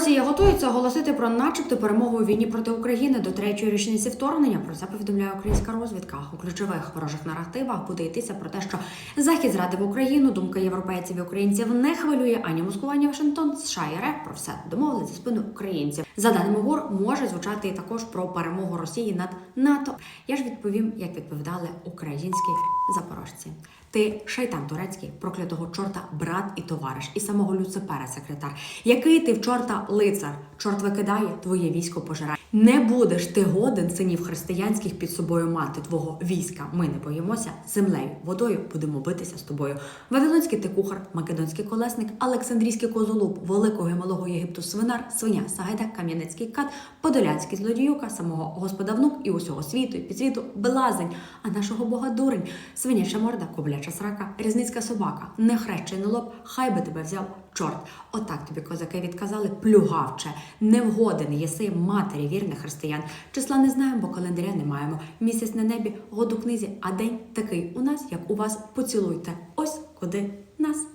Росія готується оголосити про начебто перемогу у війні проти України до третьої річниці вторгнення. Про це повідомляє українська розвідка. У ключових ворожих наративах буде йтися про те, що захід зрадив Україну. Думка європейців і українців не хвилює ані Москва, Вашингтон. США і РФ про все домовили за спину українців. За даними ГУР, може звучати і також про перемогу Росії над НАТО. Я ж відповім, як відповідали українські запорожці. Ти шайтан турецький, проклятого чорта, брат і товариш, і самого Люципера, секретар. Який ти в чорта лицар? Чорт викидає, твоє військо пожирає. Не будеш ти годен синів християнських під собою мати твого війська. Ми не боїмося землею, водою будемо битися з тобою. Вавилонський ти кухар, македонський колесник, Олександрійський козолуб, великого і малого Єгипту свинар, свиня, Сагайдак, Кам'янецький кат, Подолянський злодіюка, самого Господа внук і усього світу, і підсвіту белазень, а нашого Бога дурень, свиняча морда, кобляча срака, різницька собака, нехрещений лоб, хай би тебе взяв чорт. Отак тобі козаки відказали, плюгавче, невгоден єси матері вірних християн. Числа не знаємо, бо календаря не маємо. Місяць на небі, год у книзі, а день такий у нас, як у вас. Поцілуйте. Ось куди нас.